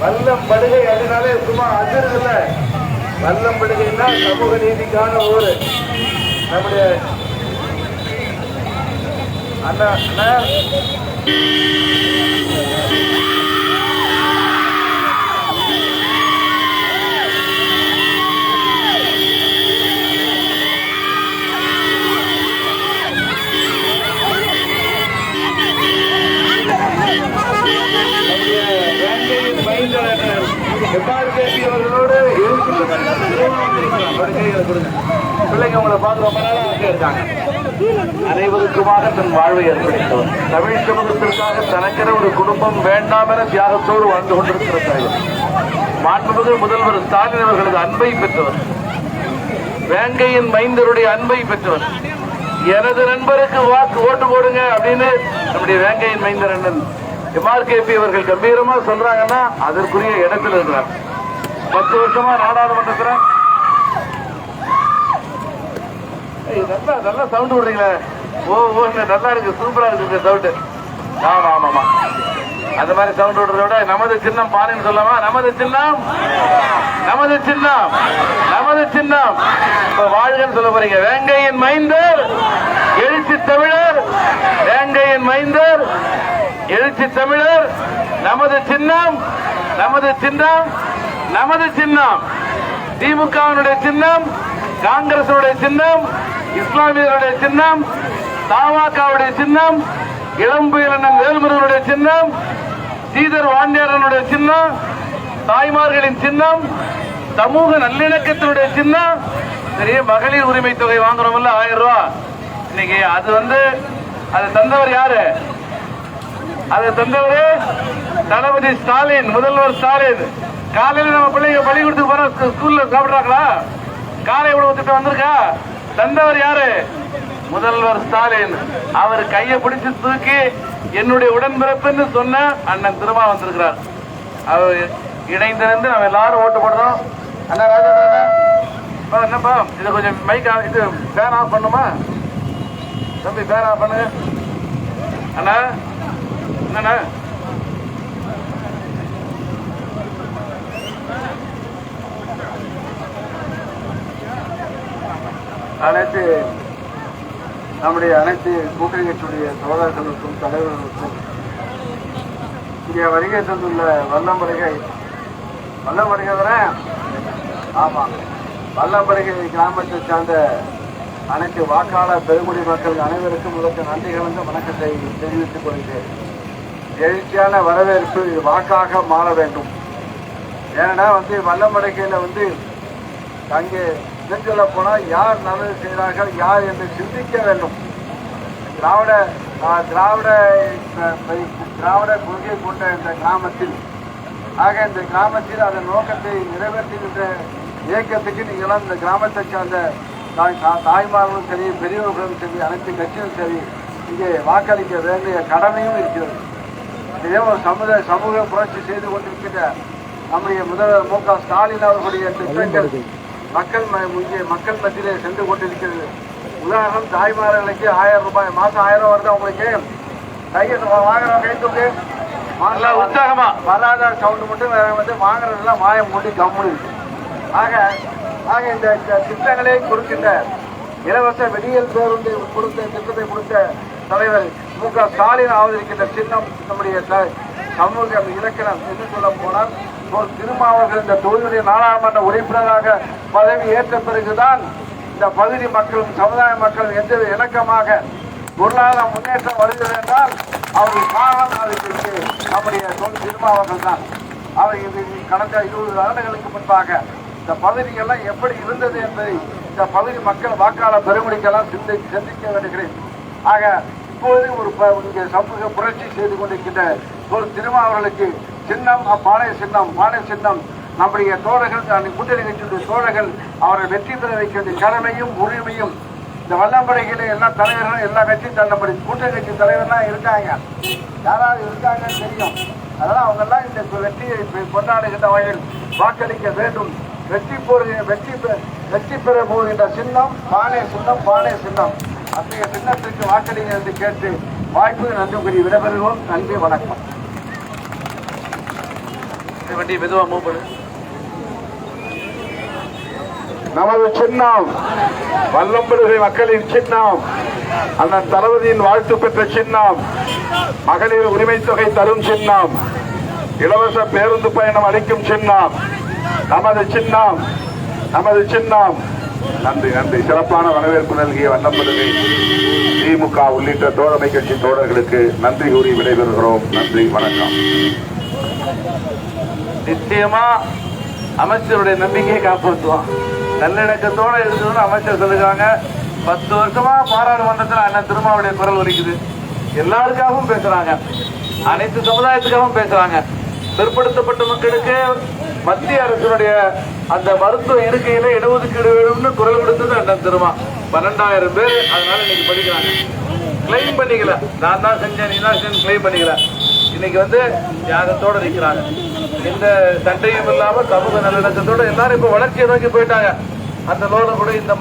வல்லம் படுகை அதனாலே சும்மா அதிர்ல வல்லம் படுகைன்னா சமூக நீதிக்கான ஊர். நம்முடைய அண்ணா அண்ணா. படுகைகளை கொடுங்க. பிள்ளைங்க உங்களை பார்த்து ரொம்ப நாளாக அங்கே இருக்காங்க. அனைவருக்குமாக தன் வாழ்வை ஏற்படுத்தவர் தமிழ் சமூகத்திற்காக தனக்கென ஒரு குடும்பம் வேண்டாம் என தியாகத்தோடு வாழ்ந்து கொண்டிருக்கிற தலைவர். மாண்புமிகு முதல்வர் ஸ்டாலின் அவர்களது அன்பை பெற்றவர். வேங்கையின் மைந்தருடைய அன்பை பெற்றவர். எனது நண்பருக்கு வாக்கு ஓட்டு போடுங்க அப்படின்னு நம்முடைய வேங்கையின் மைந்தர் அண்ணன் எம்ஆர்கேபி அவர்கள் கம்பீரமா சொல்றாங்கன்னா அதற்குரிய இடத்தில் இருக்கிறார். பத்து வருஷமா நாடாளுமன்றத்தில் நல்லா நல்லா சவுண்ட் விடுறீங்களே. ஓ ஓ நல்லா இருக்கு சூப்பரா இருக்கு இந்த சவுண்ட் ஆமா ஆமா அந்த மாதிரி சவுண்ட் விடுறத விட நமது சின்னம் பாருன்னு சொல்லாமா நமது சின்னம். நமது சின்னம். நமது சின்னம். இப்ப வாழ்கன்னு சொல்ல போறீங்க. வேங்கையின் மைந்தர் எழுச்சி தமிழர். வேங்கையின் மைந்தர் எழுச்சி தமிழர். நமது சின்னம் நமது சின்னம் நமது சின்னம். திமுகவினுடைய சின்னம் காங்கிரசுடைய சின்னம் இஸ்லாமியருடைய சின்னம் தாவாக்காவுடைய சின்னம் இளம்புயலண்ணன் வேல்முருகனுடைய சின்னம் சீதர் வாண்டியாரனுடைய சின்னம் தாய்மார்களின் சின்னம் சமூக நல்லிணக்கத்தினுடைய சின்னம் பெரிய மகளிர் உரிமை தொகை வாங்குறோம்ல ஆயிரம் ரூபா. இன்னைக்கு அது வந்து அதை தந்தவர் யாரு? அதை தந்தவர் தளபதி ஸ்டாலின் முதல்வர் ஸ்டாலின். காலையில நம்ம பிள்ளைங்க பள்ளிக்கூடத்துக்கு போற ஸ்கூல்ல சாப்பிடுறாங்களா? காலை உணவு திட்டம் வந்திருக்கா? தந்தவர் யாரு? முதல்வர் ஸ்டாலின். அவர் கையை பிடிச்சு தூக்கி என்னுடைய உடன்பிறப்புன்னு சொன்ன அண்ணன் திருமா வந்திருக்கிறார். அவர் இணைந்திருந்து நம்ம எல்லாரும் ஓட்டு போடுறோம். அண்ணா ராஜா என்னப்பா இதை கொஞ்சம் மைக் இது ஃபேன் ஆஃப் பண்ணுமா? தம்பி ஃபேன் ஆஃப் பண்ணு. அண்ணா என்னண்ணா? அனைத்து நம்முடைய அனைத்து கூட்டணி கட்சியுடைய சகோதரர்களுக்கும் தலைவர்களுக்கும் இங்கே வருகை தந்துள்ள வல்லம்பருகை வல்லம்பருகை தானே? ஆமாம் வல்லம்பருகை கிராமத்தை சார்ந்த அனைத்து வாக்காளர் பெருங்குடி மக்கள் அனைவருக்கும் முதற்கு நன்றி கலந்த வணக்கத்தை தெரிவித்துக் கொள்கிறேன். எழுச்சியான வரவேற்பு வாக்காக மாற வேண்டும். ஏன்னா வந்து வல்லம்படுகையில் வந்து அங்கே சொல்ல போனால் யார் நல்லது செய்கிறார்கள் யார் என்று சிந்திக்க வேண்டும். திராவிட திராவிட திராவிட கொள்கை கொண்ட இந்த கிராமத்தில் ஆக இந்த கிராமத்தில் அதன் நோக்கத்தை நிறைவேற்றுகின்ற இயக்கத்துக்கு நீங்களும் இந்த கிராமத்தை சார்ந்த தாய் தா- தாய்மார்களும் சரி பெரியவர்களும் சரி அனைத்து கட்சியும் சரி இங்கே வாக்களிக்க வேண்டிய கடமையும் இருக்கிறது. இதே ஒரு சமுதாய சமூக புரட்சி செய்து கொண்டிருக்கின்ற நம்முடைய முதல்வர் மு க ஸ்டாலின் அவர்களுடைய திட்டங்கள் மக்கள் இங்கே மக்கள் மத்தியிலே சென்று கொண்டிருக்கிறது உதாரணம் தாய்மார்களுக்கு ஆயிரம் ரூபாய் மாசம் ஆயிரம் ரூபாய் வருது உங்களுக்கு கையெழுத்து வாங்குறவங்க கை தூக்கு நல்லா உற்சாகமா. வராத சவுண்டு மட்டும் வேற வந்து வாங்குறதெல்லாம் மாயம் மூடி கம்முனு. ஆக ஆக இந்த திட்டங்களை கொடுக்கின்ற இலவச வெடியல் பேருந்து கொடுத்த திட்டத்தை கொடுத்த தலைவர் மு க ஸ்டாலின் ஆதரிக்கின்ற சின்னம் நம்முடைய த- இலக்கணம் என்று சொல்ல போனால் ஒரு திருமாவர்கள் இந்த தொகுதியுடைய நாடாளுமன்ற உறுப்பினராக பதவி ஏற்ற பிறகுதான் இந்த பகுதி மக்களும் சமுதாய மக்களும் எந்த இணக்கமாக பொருளாதார முன்னேற்றம் வருகிறது என்றால் அவர்கள் காரணம் அதுக்கு நம்முடைய தொழில் திருமாவர்கள் தான். அவர் இது கடந்த இருபது ஆண்டுகளுக்கு முன்பாக இந்த பகுதியெல்லாம் எப்படி இருந்தது என்பதை இந்த பகுதி மக்கள் வாக்காளர் பெருமடிக்கெல்லாம் சிந்தி சிந்திக்க வேண்டுகிறேன். ஆக இப்போது ஒரு இங்கே சமூக புரட்சி செய்து கொண்டிருக்கின்ற ஒரு திருமாவர்களுக்கு சின்னம் அப்பாளைய சின்னம் பானை சின்னம். நம்முடைய தோழர்கள் அந்த கூட்டணி கட்சியுடைய தோழர்கள் அவரை வெற்றி பெற வைக்க வேண்டிய கடமையும் உரிமையும் இந்த வல்லம்படைகள எல்லா தலைவர்களும் எல்லா கட்சியும் தள்ளப்படி கூட்டணி கட்சி தலைவர்லாம் இருக்காங்க. யாராவது இருக்காங்கன்னு தெரியும். அதெல்லாம் அவங்கெல்லாம் இந்த வெற்றியை கொண்டாடுகின்ற வகையில் வாக்களிக்க வேண்டும். வெற்றி போடுகிற வெற்றி பெற வெற்றி பெற போகின்ற சின்னம் பானை சின்னம் பானை சின்னம். அத்தகைய சின்னத்திற்கு வாக்களிங்க என்று கேட்டு வாய்ப்பு நன்றி கூறி விடைபெறுவோம் நன்றி வணக்கம். வண்டி மெதுவா மூவ் பண்ணு. நமது சின்னம். வல்லம்படுகை மக்களின் சின்னம். அண்ணன் தளபதியின் வாழ்த்து பெற்ற சின்னம். மகளிர் உரிமை தொகை தரும் சின்னம். இலவச பேருந்து பயணம் அளிக்கும் சின்னம். நமது சின்னம். நமது சின்னம். நன்றி நன்றி. சிறப்பான வரவேற்பு நல்கிய வண்ணப்படுகை திமுக உள்ளிட்ட தோழமை கட்சி தோழர்களுக்கு நன்றி கூறி விடைபெறுகிறோம். நன்றி வணக்கம். நிச்சயமா அமைச்சருடைய நம்பிக்கையை காப்பாற்றுவான் நல்லிணக்கத்தோட இருக்கணும்னு அமைச்சர் சொல்லுறாங்க பத்து வருஷமா பாராளுமன்றத்தில் அண்ணன் திருமாவுடைய குரல் ஒலிக்குது. எல்லாருக்காகவும் பேசுறாங்க. அனைத்து சமுதாயத்துக்காகவும் பேசுறாங்க. பிற்படுத்தப்பட்ட மக்களுக்கு மத்திய அரசினுடைய அந்த மருத்துவ இருக்கையில இடஒதுக்கீடு வேணும்னு குரல் கொடுத்தது அண்ணன் திருமா. பன்னெண்டாயிரம் பேர் அதனால இன்னைக்கு படிக்கிறாங்க. கிளைம் பண்ணிக்கல. நான் தான் செஞ்சேன் நீ தான் செஞ்சு கிளைம் பண்ணிக்கல. இன்னைக்கு வந்து தியாகத்தோட இருக்கிறாங்க எந்த சண்டையும் இல்லாம சமூக நல்லிணக்கத்தோடு எல்லாரும் இப்ப வளர்ச்சியை நோக்கி போயிட்டாங்க. அந்த லோனை கூட இந்த